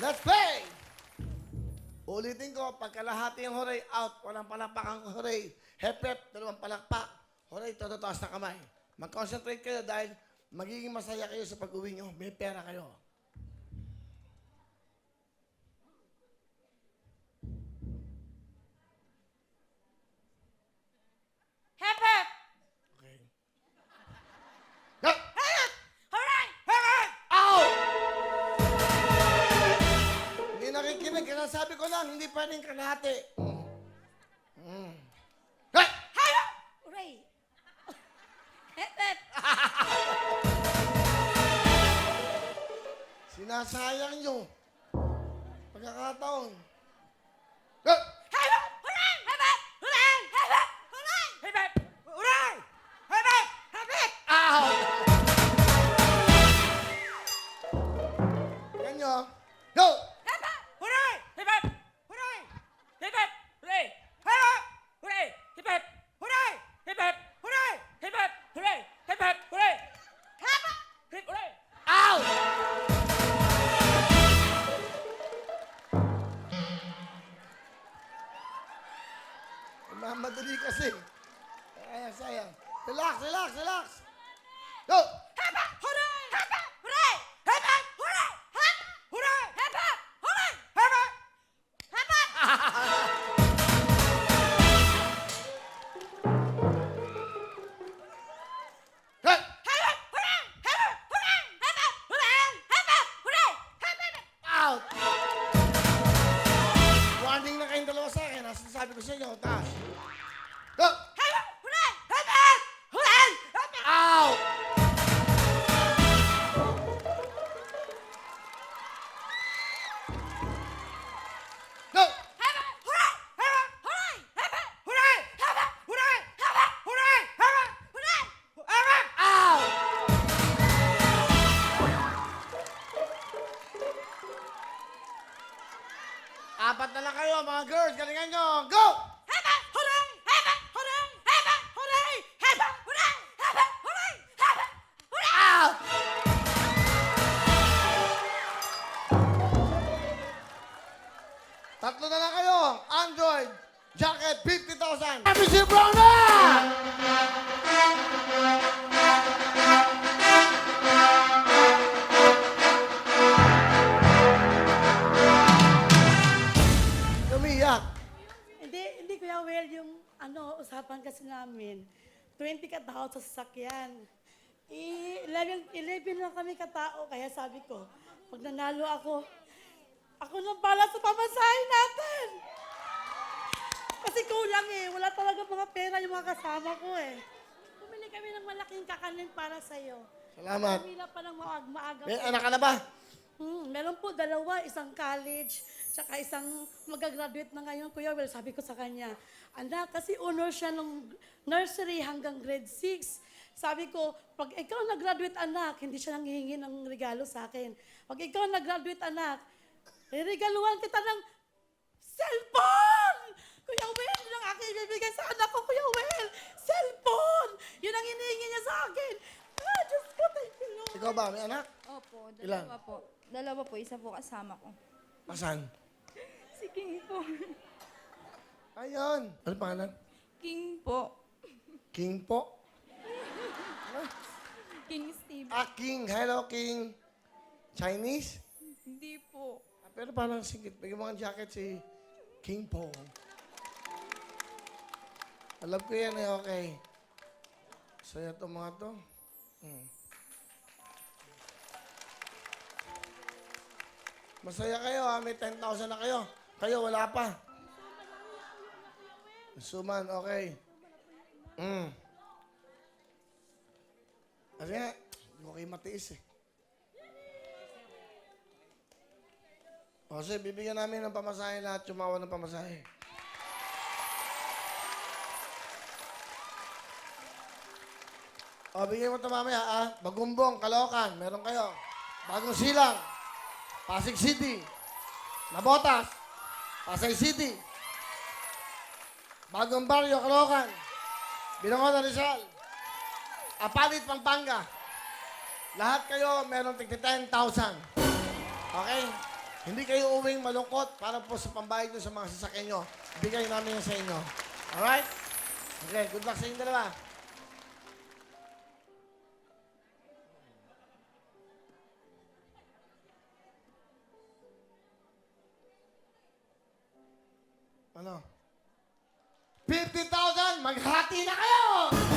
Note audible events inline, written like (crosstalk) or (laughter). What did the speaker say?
Let's play! Ulitin ko, pagkalahati yung hooray, out. Walang palakpak ang hooray. Hep, hep, dalawang palakpak. Hooray, todo taas na kamay. Mag-concentrate kayo dahil magiging masaya kayo sa pag-uwi nyo. May pera kayo. Sabi ko lang, hindi pwedeng kalahati. Mm. Mm. Hey! Hayo! Hooray! Hep, (laughs) hep! Sinasayang nyo. Pagkakataon. Mamadali kasi. Sayang, sayang. Relax, relax, relax. Go! Apat na lang kayo, mga girls. Galingan nyo. Go! Jacket, 50,000. Happy si Browna! Umiyak. Hindi, hindi Kuya Will, yung ano, usapan kasi namin, 20 katao sa sasakyan. I 11, 11 lang kami katao, kaya sabi ko, pag nanalo ako, ako nang bala sa pamasahe natin. Kasi kulang eh, wala talaga mga pera yung mga kasama ko eh. Bumili kami ng malaking kakanin para sa'yo. Salamat. Pumila pa ng maag maaga. May anak ka na ba? Hmm, meron po dalawa, isang college, tsaka isang magagraduate na ngayon, Kuya Will. Sabi ko sa kanya, anak, kasi honor siya nung nursery hanggang grade 6. Sabi ko, pag ikaw nag-graduate anak, hindi siya nanghihingi ng regalo sa akin. Pag ikaw nag-graduate anak, regaluhan kita ng cellphone! Kuya Will, yun ang aking ibibigay sa anak ko, Kuya Will! Cellphone! Yun ang hinihingi niya sa akin. Ah, Diyos ko, thank you, Lord. Ikaw ba? May anak? Opo, Ilan? dalawa po. Dalawa po, isa po kasama ko. Asan? Si King po. Ayun. Ano pangalan? King po. King po? King Steve. Ah, King. Hello, King. Chinese? Hindi po. Ah, pero parang singit. Bigyan mo ng jacket si King Po. Alam ko yan eh, okay. Saya itong mga to. Hmm. Masaya kayo ha, may 10,000 na kayo. Kayo, wala pa. Suman, okay. Mm. Kasi nga, hindi ko kayo matiis eh. O, sige, bibigyan namin ng pamasahe lahat chumawa ng pamasahe. O, bigyan mo ito mamaya, ah. Bagumbong, Kalokan, meron kayo. Bagong Silang, Pasig City, Nabotas, Pasay City, Bagong Barrio, Kalokan, Binangon Rizal, Apalit, Pampanga. Lahat kayo meron tigti 10,000. Okay? Hindi kayo uwing malungkot para po sa pambayad nyo sa mga sasakyan nyo. Bigay namin yan sa inyo. Alright? Okay, good luck sa inyong dalawa. Ano? 50,000! Maghati na kayo!